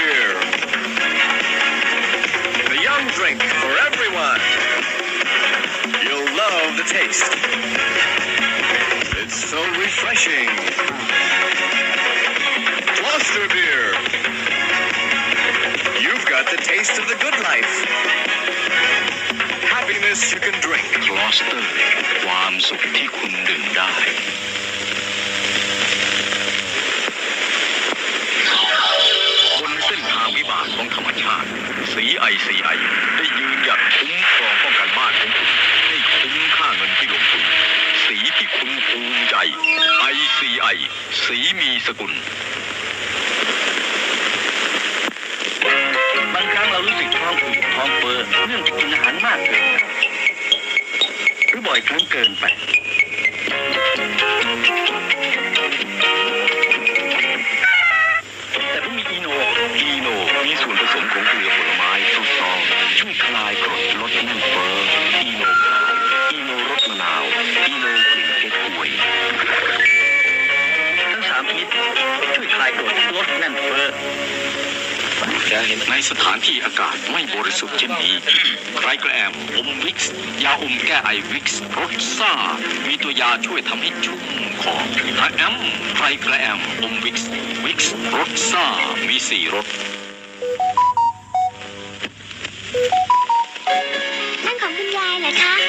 beer. The young drink for everyone. You'll love the taste. It's so refreshing. Gloucester beer. You've got the taste of the good life. Happiness you can drink. คลอสเตอร์ ความสุขที่คุณดื่มได้ วิบากของธรรมชาติ สีไอซีไอได้ยืนหยัดคุ้มครองป้องกันบ้านของคุณให้คุ้มค่าเงินที่ลงทุน สีที่คุณภูมิใจ ICI สีมีสกุลบางครั้งเรารู้สึกท้องอืดท้องเฟ้อเนื่องจากกินอาหารมากเกินไปหรือบ่อยครั้งเกินไป ในสถานที่อากาศไม่บริสุทธิ์เช่นนี้ ใครกระแอมอมวิกซ์ยาอมแก้ไอวิกซ์รสซ่า มีตัวยาช่วยทำให้ชุ่มคอไทแอมใครกระแอมอมวิกซ์วิกซ์รสซ่า มีสี่รสนั่นของคุณยายเหรอคะ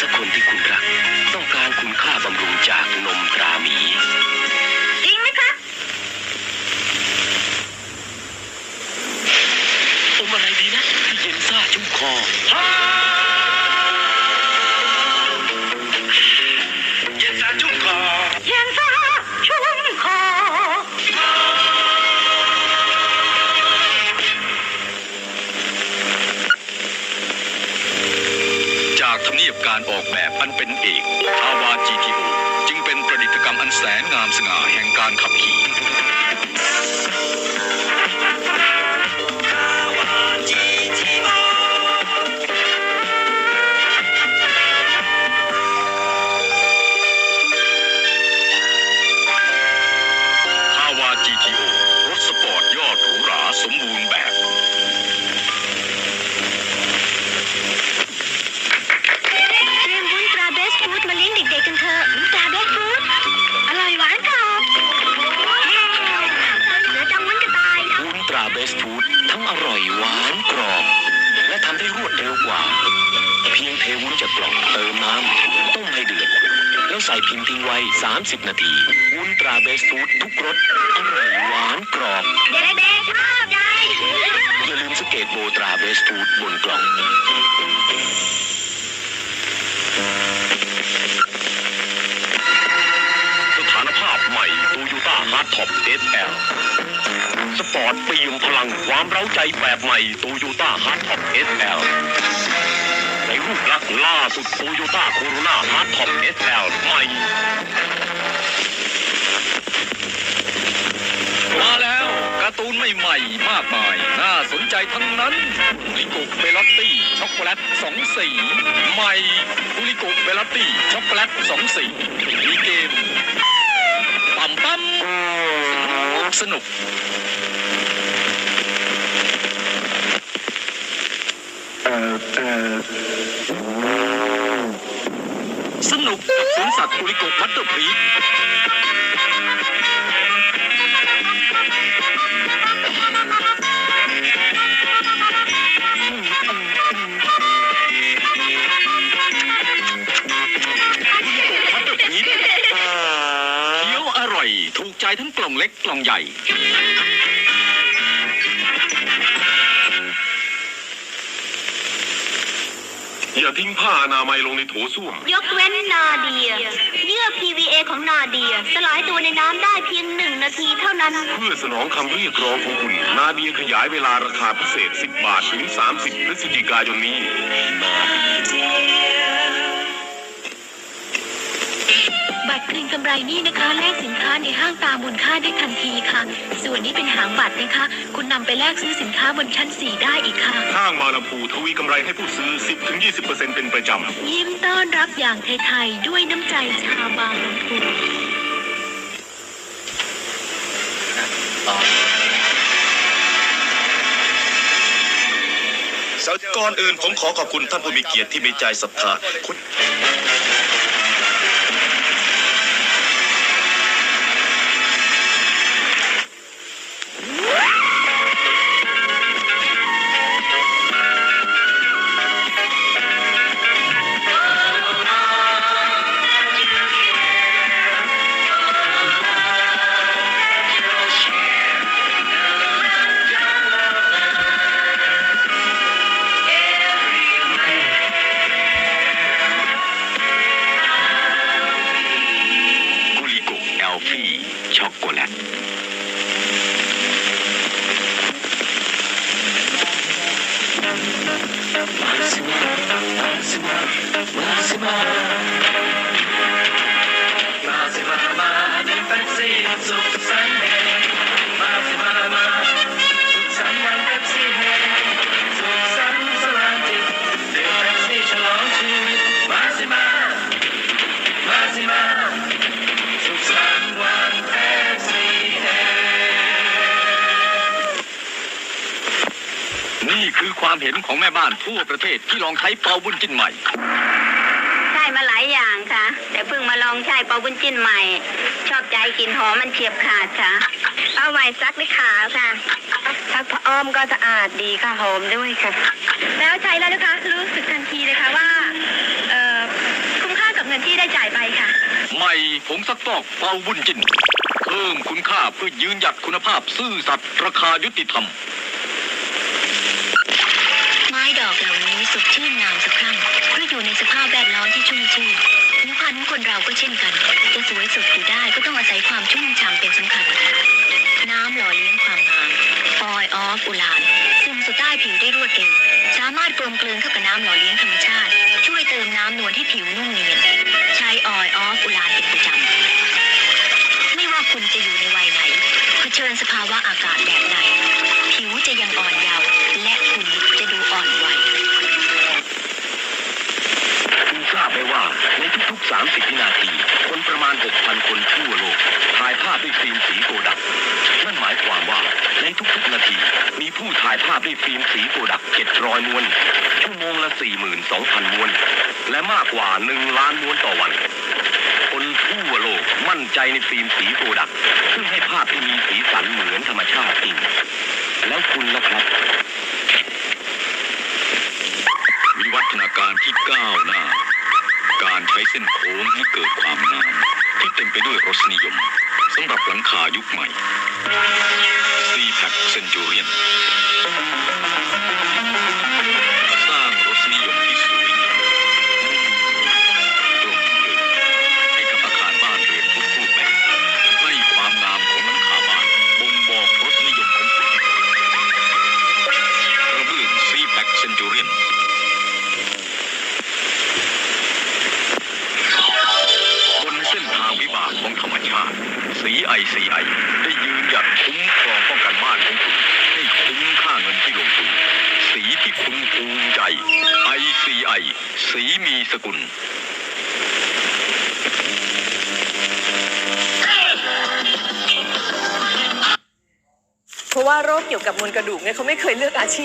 สักคนที่คุณรัก ต้องการคุณค่าบำรุงจากน รรมอันแสนงามสง่าแห่งการขับขี่ ได้รวดเร็วกว่า เพียงเทวุ้นจากกล่องเติมน้ำต้มให้เดือด แล้วใส่พิมพ์ทิ้งไว้ 30 นาที วุ้นตราเบสฟูดทุกรสอร่อยหวานกรอบเด็กๆชอบใจอย่าลืมสเกตโบตราเบสฟูดบนกล่องสถานภาพใหม่โตโยต้าฮาร์ดท็อป SL ส สปอร์ตปีมพลังความเร้าใจแบบใหม่โตโยต้าฮาร์ดท็อป SL ในรูปลักษณ์ล่าสุดโตโยต้าโคโรนาฮาร์ดท็อป SL ใหม่มาแล้วการ์ตูนใหม่ๆมากมาย น่าสนใจทั้งนั้นลิโกเบลลตตี้ช็อกโกแลตสองสี ใหม่คุลิโกเบลลตตี้ช็อกโกแลตสองสีมีเกมปั๊มปั๊มสนุก สนุ กกับสวนสัตว์คุริโกพัตเตอร์พรีพัตเตอร์พรีเคี้ยวอร่อยถูกใจทั้งกล่องเล็กกล่องใหญ่ อย่าทิ้งผ้าอนามัยลงในโถส้วม ยกเว้นนาเดีย เยื่อ PVA ของนาเดีย สลายตัวในน้ำได้เพียงหนึ่งนาทีเท่านั้น เพื่อสนองคำเรียกร้องของคุณ นาเดียขยายเวลาราคาพิเศษ 10 บาท ถึง 30 พฤศจิกายนนี้ บัตรคืนกำไรนี่นะคะแลกสินค้าในห้างตามมูลค่าได้ทันทีค่ะ ส่วนนี้เป็นหางบัตรนะคะ คุณนำไปแลกซื้อสินค้าบนชั้น 4 ได้อีกค่ะ ห้างมาลำพูทวีกำไรให้ผู้ซื้อ 10-20%เป็นประจำ ยิ้มต้อนรับอย่างไทยๆด้วยน้ำใจชาวบางลำพูก่อนอื่นผมขอขอบคุณท่านผู้มีเกียรติที่มีใจศรัทธาคุณ ช็อกโกแลต นี่คือความเห็นของแม่บ้านทั่วประเทศที่ลองใช้เป่าบุญจินใหม่ ใช่มาหลายอย่างค่ะ แต่เพิ่งมาลองใช้เปาบุญจิ้นใหม่ ชอบใจกลิ่นหอมมันเฉียบขาดค่ะ เอาไว้ซักด้วยขาวค่ะซักผ้าอ้อมก็สะอาดดีค่ะหอมด้วยค่ะ แล้วใช้แล้วนะคะ รู้สึกทันทีเลยค่ะว่าเอ่อคุ้มค่ากับเงินที่ได้จ่ายไปค่ะ ใหม่ผงซักฟอกเป่าบุญจินเพิ่มคุณค่าเพื่อยืนหยัดคุณภาพซื่อสัตย์ราคายุติธรรม สดชื่นงามสะพรั่งเพื่ออยู่ในสภาพแวดล้อมที่ชุ่มชื่นผิวพรรณของคนเราก็เช่นกัน จะสวยสดอยู่ได้ก็ต้องอาศัยความชุ่มฉ่ำเป็นสำคัญ น้ำหล่อเลี้ยงความงามออยออฟอุลาน ซึมสู่ใต้ผิวได้รวดเร็ว สามารถกลมกลืนเข้ากับน้ำหล่อเลี้ยงธรรมชาติ ช่วยเติมน้ำนวลให้ผิวนุ่มเนียน ใช้ออยออฟอุลานเป็นประจำ ไม่ว่าคุณจะอยู่ในวัยไหนเผชิญสภาวะอาก 6,000 คนทั่วโลกถ่ายภาพด้วยฟิล์มสีโกดัก นั่นหมายความว่าในทุกๆนาที มีผู้ถ่ายภาพด้วยฟิล์มสีโกดัก 700 ม้วน ชั่วโมงละ 42,000 ม้วน และมากกว่า 1 ล้านม้วนต่อวัน คนทั่วโลกมั่นใจในฟิล์มสีโกดัก ซึ่งให้ภาพที่มีสีสันเหมือนธรรมชาติจริง แล้วคุณล่ะครับวิวัฒนาการที่ก้าวหน้า การใช้เส้นโค้งให้เกิดความงาม ที่เต็มไปด้วยรสนิยมสำหรับหลังคายุคใหม่ c p a c Centurion ภูมิใจ ICI สีมีสกุลเพราะว่าโรคเกี่ยวกับมวลกระดูกเนี่ยเขาไม่เคยเลือกอาชีพ